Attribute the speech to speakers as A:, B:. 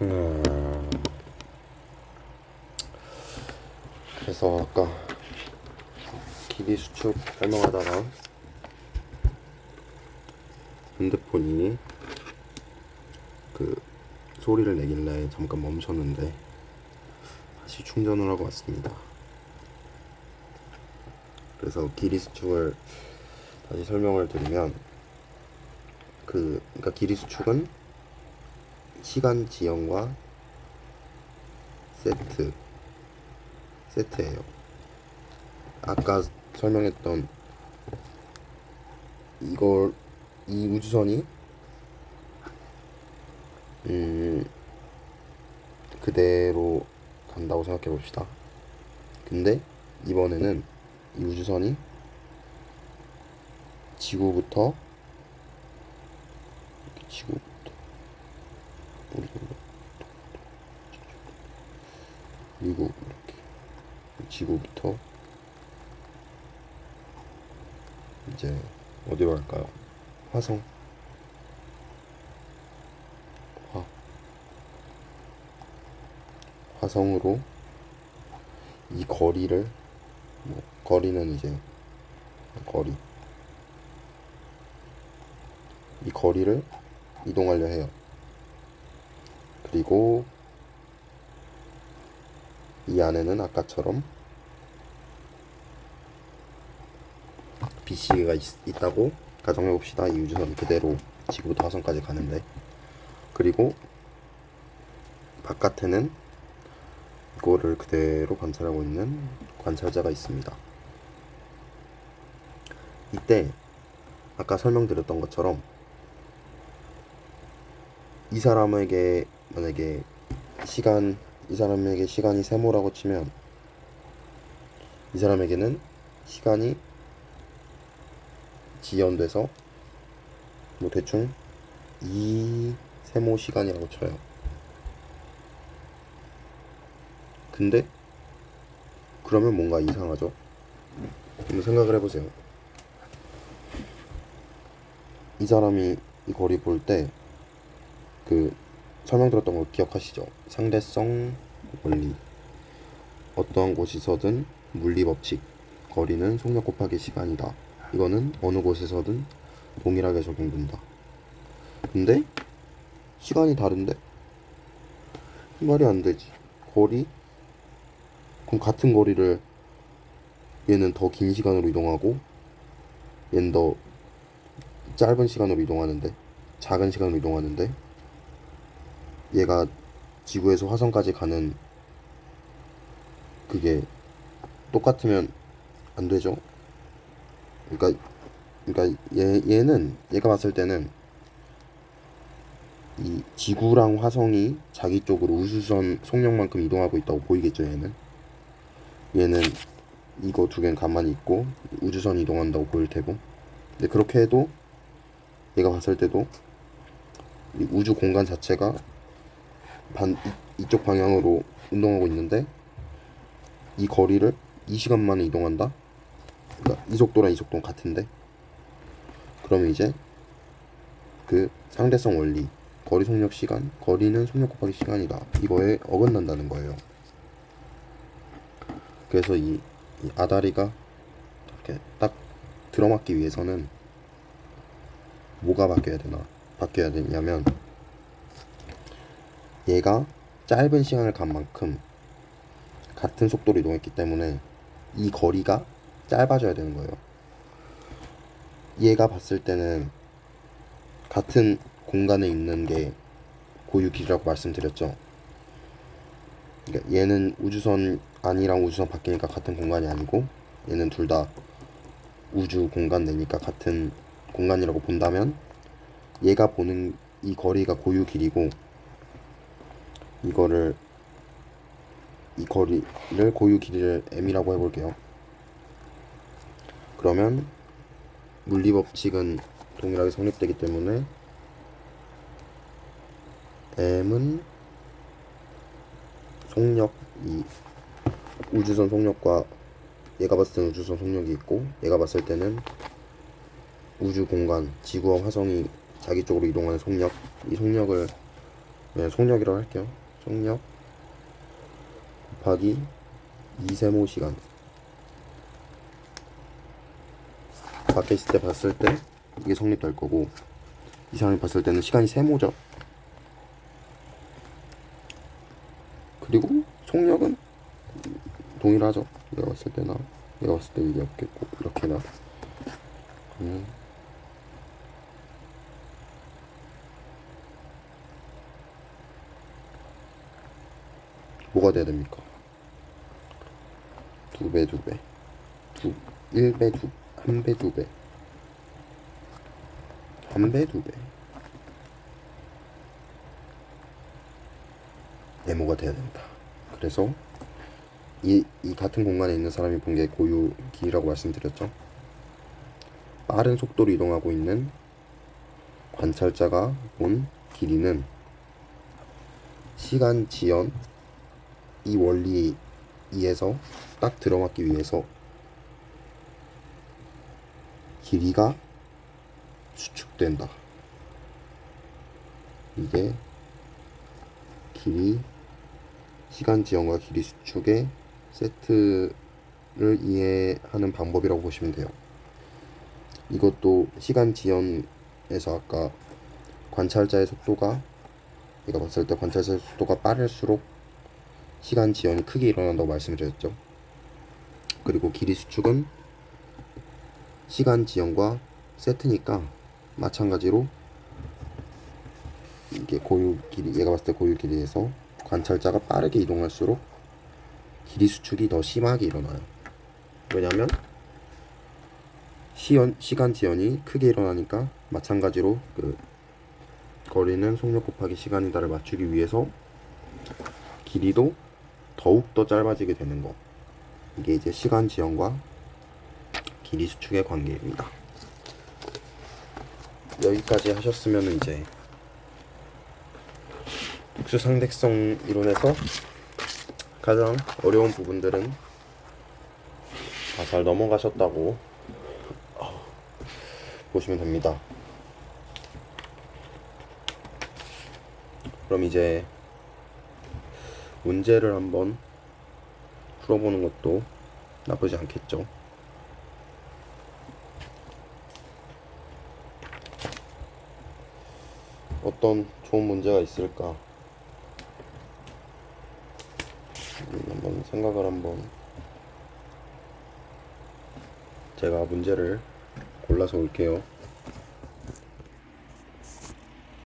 A: 음. 그래서 아까 길이 수축 설명하다가 핸드폰이 그 소리를 내길래 잠깐 멈췄는데 다시 충전을 하고 왔습니다. 그래서 길이 수축을 다시 설명을 드리면 그 그러니까 길이 수축은 시간 지연과 세트 세트예요. 아까 설명했던 이걸 이 우주선이 음 그대로 간다고 생각해 봅시다. 근데 이번에는 이 우주선이 지구부터 우리 미국 이렇게. 지구부터. 이제 어디로 갈까요? 화성. 화. 화성으로 이 거리를 뭐 거리는 이제 거리. 이 거리를 이동하려 해요. 그리고 이 안에는 아까처럼 BC가 있, 있다고 가정해 봅시다. 이 우주선이 그대로 지구부터 화성까지 가는데 그리고 바깥에는 이거를 그대로 관찰하고 있는 관찰자가 있습니다. 이때 아까 설명드렸던 것처럼 이 사람에게 만약에 시간 이 사람에게 시간이 세모라고 치면 이 사람에게는 시간이 지연돼서 뭐 대충 2 세모 시간이라고 쳐요. 근데 그러면 뭔가 이상하죠? 한번 생각을 해보세요. 이 사람이 이 거리 볼 때 그 설명드렸던 거 기억하시죠? 상대성 원리. 어떠한 곳에서든 물리 법칙. 거리는 속력 곱하기 시간이다. 이거는 어느 곳에서든 동일하게 적용된다. 근데 시간이 다른데 말이 안 되지. 거리 그럼 같은 거리를 얘는 더 긴 시간으로 이동하고 얘는 더 짧은 시간으로 이동하는데 작은 시간으로 이동하는데 얘가 지구에서 화성까지 가는 그게 똑같으면 안 되죠. 그러니까 그러니까 얘 얘는 얘가 봤을 때는 이 지구랑 화성이 자기 쪽으로 우주선 속력만큼 이동하고 있다고 보이겠죠, 얘는. 얘는 이거 두 개는 가만히 있고 우주선이 이동한다고 보일 테고. 근데 그렇게 해도 얘가 봤을 때도 이 우주 공간 자체가 반 이, 이쪽 방향으로 운동하고 있는데 이 거리를 이 시간 만에 이동한다. 그러니까 이 속도랑 이 속도는 같은데? 그러면 이제 그 상대성 원리 거리 속력 시간 거리는 속력 곱하기 시간이다. 이거에 어긋난다는 거예요. 그래서 이, 이 아다리가 이렇게 딱 들어맞기 위해서는 뭐가 바뀌어야 되나 바뀌어야 되냐면 얘가 짧은 시간을 간 만큼 같은 속도로 이동했기 때문에 이 거리가 짧아져야 되는 거예요. 얘가 봤을 때는 같은 공간에 있는 게 고유 길이라고 말씀드렸죠. 그러니까 얘는 우주선 안이랑 우주선 밖이니까 같은 공간이 아니고 얘는 둘 다 우주 공간 내니까 같은 공간이라고 본다면 얘가 보는 이 거리가 고유 길이고 이거를 이 거리를 고유 길이를 m이라고 해볼게요. 그러면 물리 법칙은 동일하게 성립되기 때문에 m은 속력 이 우주선 속력과 얘가 봤을 때는 우주선 속력이 있고 얘가 봤을 때는 우주 공간 지구와 화성이 자기 쪽으로 이동하는 속력 이 속력을 그냥 속력이라고 할게요. 속력 곱하기 2세모 시간. 밖에 있을 때 봤을 때 이게 성립될 거고 이 사람이 봤을 때는 시간이 세모죠. 그리고 속력은 동일하죠. 내가 봤을 때나 내가 봤을 때 이게 없겠고 이렇게나 음. 뭐가 돼야 됩니까? 두 배, 두 배. 두, 일 배, 두, 한 배, 두 배. 한 배, 두 배. 네모가 돼야 된다. 그래서 이, 이 같은 공간에 있는 사람이 본 게 고유 길이라고 말씀드렸죠. 빠른 속도로 이동하고 있는 관찰자가 본 길이는 시간 지연 이 원리에서 딱 들어맞기 위해서 길이가 수축된다. 이게 길이 시간 지연과 길이 수축의 세트를 이해하는 방법이라고 보시면 돼요. 이것도 시간 지연에서 아까 관찰자의 속도가 내가 봤을 때 관찰자의 속도가 빠를수록 시간 지연이 크게 일어난다고 말씀을 드렸죠. 그리고 길이 수축은 시간 지연과 세트니까 마찬가지로 이게 고유 길이 얘가 봤을 때 고유 길이에서 관찰자가 빠르게 이동할수록 길이 수축이 더 심하게 일어나요. 왜냐면 시연 시간 지연이 크게 일어나니까 마찬가지로 그 거리는 속력 곱하기 시간이다를 맞추기 위해서 길이도 더욱 더 짧아지게 되는 거. 이게 이제 시간 지연과 길이 수축의 관계입니다. 여기까지 하셨으면 이제 특수 상대성 이론에서 가장 어려운 부분들은 다 잘 넘어가셨다고 보시면 됩니다. 그럼 이제 문제를 한번 풀어보는 것도 나쁘지 않겠죠. 어떤 좋은 문제가 있을까? 음, 한번 생각을 한번 제가 문제를 골라서 올게요.